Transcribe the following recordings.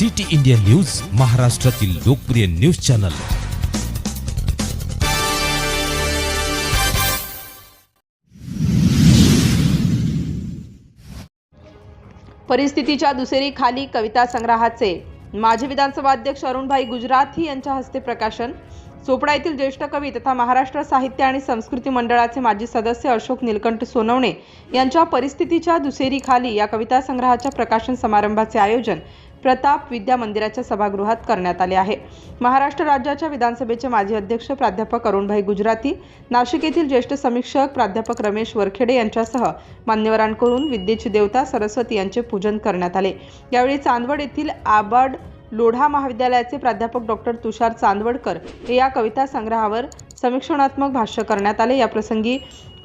City India news महाराष्ट्रातील लोकप्रिय news channel. परिस्थितीच्या दुसरी खाली कविता संग्रहाचे. माजी विधानसभा अध्यक्ष अरुणभाई गुजराथी यांच्या हस्ते प्रकाशन. चोपडा येथील ज्येष्ठ कवी तथा महाराष्ट्र साहित्य आणि संस्कृती मंडळाचे माजी सदस्य अशोक निलकंठ सोनवणे यांच्या परिस्थितीच्या दुसेरीखाली या कविता संग्रहाच्या प्रकाशन समारंभाचे आयोजन प्रताप विद्या मंदिराच्या सभागृहात करण्यात आले आहे. महाराष्ट्र राज्याच्या विधानसभेचे माजी अध्यक्ष प्राध्यापक अरुणभाई गुजराती नाशिक येथील ज्येष्ठ समीक्षक प्राध्यापक रमेश वरखेडे यांच्यासह मान्यवरांकडून विद्येची देवता सरस्वती यांचे पूजन करण्यात आले. यावेळी चांदवड येथील आबाड लोढा महाविद्यालयाचे प्राध्यापक डॉक्टर तुषार चांदवडकर हे या कविता संग्रहावर समीक्षणात्मक भाष्य करण्यात आले. याप्रसंगी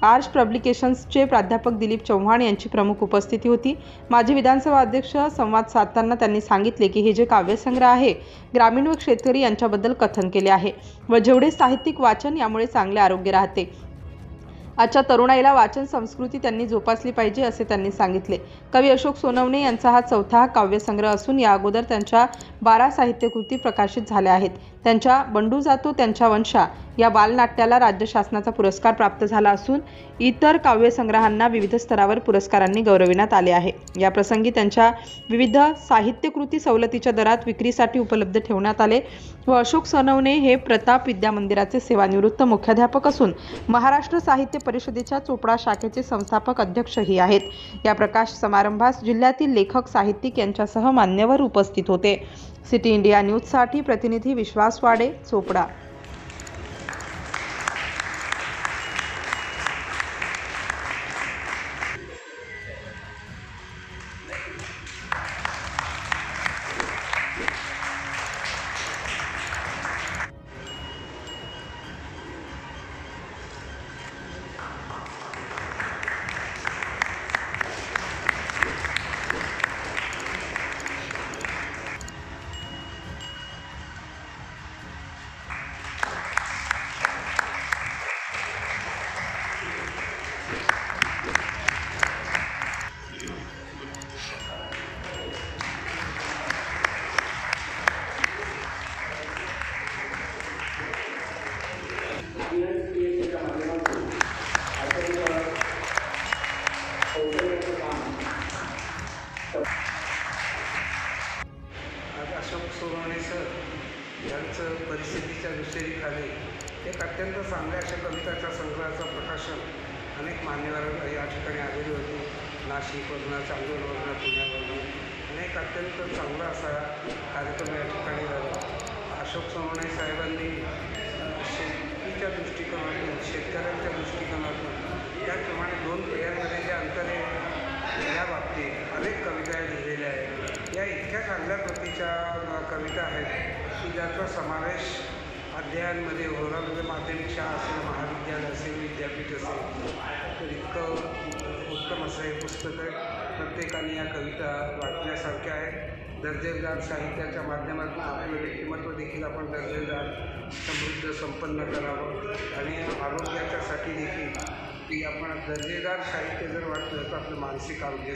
आर्च पब्लिकेशन्सचे प्राध्यापक दिलीप चव्हाण यांची प्रमुख उपस्थिती होती. माजी विधानसभा अध्यक्ष संवाद साधताना त्यांनी सांगितले की हे जे काव्यसंग्रह आहे ग्रामीण व शेतकरी यांच्याबद्दल कथन केले आहे व जेवढे साहित्यिक वाचन यामुळे चांगले आरोग्य राहते. आजच्या तरुणाईला वाचन संस्कृती त्यांनी जोपासली पाहिजे असे त्यांनी सांगितले. कवी अशोक सोनवणे यांचा हा चौथा काव्यसंग्रह असून या अगोदर त्यांच्या बारा साहित्यकृती प्रकाशित झाल्या आहेत. त्यांच्या बंडू जातो त्यांच्या वंशा या बालनाट्याला राज्य शासनाचा पुरस्कार प्राप्त झाला असून इतर काव्यसंग्रहांना विविध स्तरावर पुरस्कारांनी गौरविण्यात आले आहे. या प्रसंगी त्यांच्या विविध साहित्यकृती सवलतीच्या दरात विक्रीसाठी उपलब्ध ठेवण्यात आले व अशोक सोनवणे हे प्रताप विद्या मंदिराचे सेवानिवृत्त मुख्याध्यापक असून महाराष्ट्र साहित्य परिषदेच्या चोपडा शाखेचे संस्थापक अध्यक्षही आहेत. या प्रकाश समारंभास जिल्ह्यातील लेखक साहित्यिक यांच्यासह मान्यवर उपस्थित होते. सिटी इंडिया न्यूजसाठी प्रतिनिधी विश्वास वाडे चोपडा सोनवणे सर यांचं परिस्थितीच्या विषयीखाली खाली एक अत्यंत चांगल्या अशा कविताच्या संग्रहाचं प्रकाशन अनेक मान्यवर या ठिकाणी आलेली होती. नाशिकवरनं चांदूरवरनं पुण्यावरनं अनेक अत्यंत चांगला असा कार्यक्रम या ठिकाणी झाला. अशोक सोनवणे साहेबांनी शेतीच्या दृष्टिकोनातून शेतकऱ्यांच्या दृष्टिकोनातून त्याचप्रमाणे दोन पिढ्यांमध्ये जे अंतर आहे या बाबतीत अनेक कविता लिहिलेल्या आहेत. अशा चांगल्या प्रतीच्या कविता आहेत की ज्याचा समावेश अध्ययनामध्ये होणार म्हणजे माध्यमिक शाळा असेल महाविद्यालय असेल विद्यापीठ असेल तर इतकं उत्तम असं हे पुस्तक आहे. प्रत्येकाने या कविता वाचण्यासारख्या आहेत. दर्जेदार साहित्याच्या माध्यमातून आपलं व्यक्तिमत्व देखील आपण दर्जेदार समृद्ध संपन्न करावं. आणि आरोग्याच्यासाठी देखील की आपण दर्जेदार साहित्य जर वाचलं तर आपलं मानसिक आरोग्य